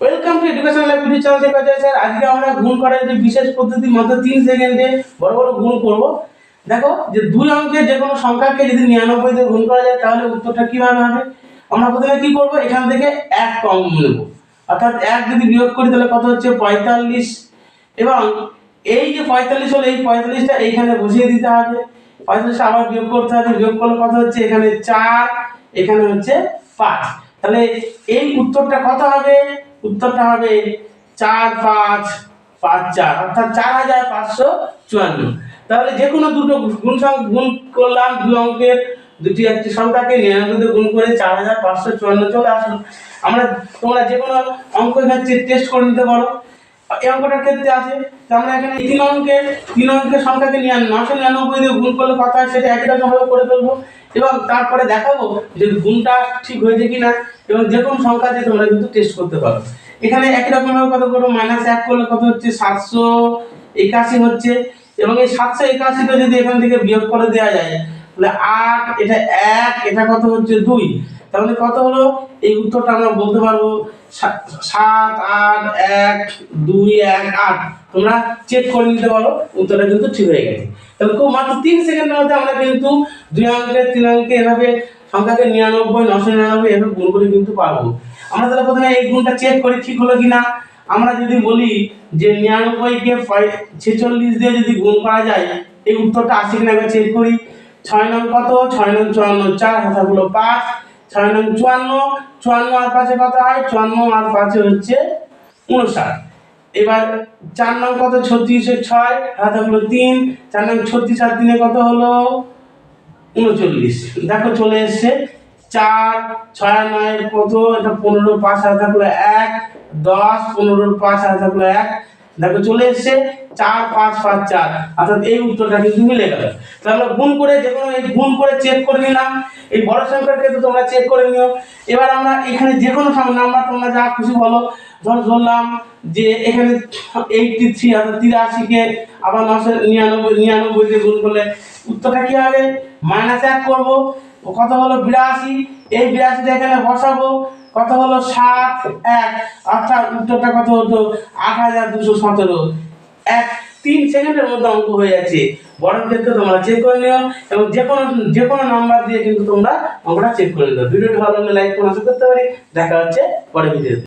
Welcome to education live video channel থেকে sir. আজকে আমরা গুণ করার যে বিশেষ পদ্ধতি, মাত্র তিন সেকেন্ডে বড় বড় গুণ করব। দেখো, যে দুই অঙ্কের যে কোনো সংখ্যাকে যদি নিরানব্বই দিয়ে গুণ করা যায়, তাহলে উত্তরটা কীভাবে হবে? আমরা প্রথমে কি করব? এখান থেকে এক কম নেব। অর্থাৎ এক যদি বিয়োগ করি, তাহলে কত হচ্ছে? পঁয়তাল্লিশ। এবং এই যে পঁয়তাল্লিশ হলো, এই পঁয়তাল্লিশটা এইখানে বসিয়ে দিতে হবে। পঁয়তাল্লিশটা আবার বিয়োগ করতে হবে। বিয়োগ করলে কত হচ্ছে? এখানে চার, এখানে হচ্ছে পাঁচ। তাহলে এই উত্তরটা কত হবে? উত্তরটা হবে চার পাঁচ পাঁচ চার, অর্থাৎ চার হাজার পাঁচশো চুয়ান্ন। তাহলে যে কোনো দুটো গুণ গুণ করলাম দুই অঙ্কের দুটি একটি সংখ্যাকে নিরানব্বই দিয়ে গুণ করে চার হাজার পাঁচশো চুয়ান্ন চলে আসলো আমরা তোমরা যে কোনো অঙ্ক এখানে টেস্ট করে নিতে পারো। এই অঙ্কটার ক্ষেত্রে আছে আমরা এখানে তিন অঙ্কের তিন অঙ্কের সংখ্যাকে নিয়ে নশো নিরানব্বই দিয়ে গুণ করলে কত হয় সেটা একই রকমভাবে করে ফেলব। এবং তারপরে দেখাবো যে গুণটা ঠিক হয়েছে কিনা এবং যে কোনো সংখ্যা দিয়ে তোমরা কিন্তু টেস্ট করতে পারো। এখানে একই রকমভাবে কত করব মাইনাস এক করলে কত হচ্ছে? সাতশো একাশি হচ্ছে। এবং এই সাতশো একাশিটা যদি এখান থেকে বিয়োগ করে দেওয়া যায়, তাহলে আট, এটা এক, এটা কত হচ্ছে? দুই। তাহলে কত হলো? এই উত্তরটা আমরা বলতে পারব সাত, আট, এক, দুই, এক, আট। তোমরা চেক করে নিতে পারো, উত্তরটা কিন্তু ঠিক হয়ে গেছে। তাহলে খুব মাত্র তিন সেকেন্ডের মধ্যে আমরা কিন্তু দুই অঙ্কের তিন অঙ্কে এভাবে সংখ্যাকে নিরানব্বই, নশো নিরানব্বই এভাবে গুণ করে কিন্তু পারব। আমরা তাহলে প্রথমে এই গুণটা চেক করি, ঠিক হলো কিনা? আমরা যদি বলি যে নিরানব্বইকে ছেচল্লিশ দিয়ে যদি গুণ করা যায়, এই উত্তরটা আসে কিনা আমরা চেক করি। ছয় নং কত? ছয় নং চুয়ান্ন, চার হলো পাঁচ। ছয় নং চুয়ান্ন চুয়ান্ন আর পাঁচে কত হয়? চুয়ান্ন আর পাঁচে হচ্ছে উনষাট এবার চার নং কত? ছত্রিশে ছয় হাতে হলো তিন, চার নং ছত্রিশ আর তিনে কত হলো? উনচল্লিশ। দেখো চলে এসছে। চার, ছয় নয় কত? এটা পনেরো, পাঁচ হাজার থাকল এক, দশ, পনেরো, পাঁচ হাজার থাকল এক দেখো চলে এসছে চার, পাঁচ পাঁচ, চার। অর্থাৎ এই উত্তরটা কিন্তু মিলে গেল। তাহলে গুণ করে যে কোনো গুণ করে চেক করে নিলাম। এই বড় সংখ্যার ক্ষেত্রে তোমরা চেক করে নিও। এবার আমরা এখানে যে কোনো নাম্বার তোমরা যা খুশি বলো। ধর ধরলাম যে এখানে এইটটি থ্রি অর্থাৎ তিরাশিকে আবার নশো নিরানব্বই নিরানব্বই দিয়ে গুণ করলে উত্তরটা কী হবে? মাইনাস এক করব। কত হলো বিরাশি। এই বিরাশিটা এখানে বসাবো। কত হলো সাত, এক অর্থাৎ উত্তরটা কত হতো? আট হাজার দুশো সতেরো। এক, তিন সেকেন্ডের মধ্যে অঙ্ক হয়ে যাচ্ছে। বড় ক্ষেত্রে তোমরা চেক করে নিও এবং যে কোনো যে কোনো নাম্বার দিয়ে কিন্তু তোমরা অঙ্কটা চেক করে নিও ভিডিওটি ভালো লাগলে লাইক করে করতে পারি। দেখা হচ্ছে পরে ভিডিওতে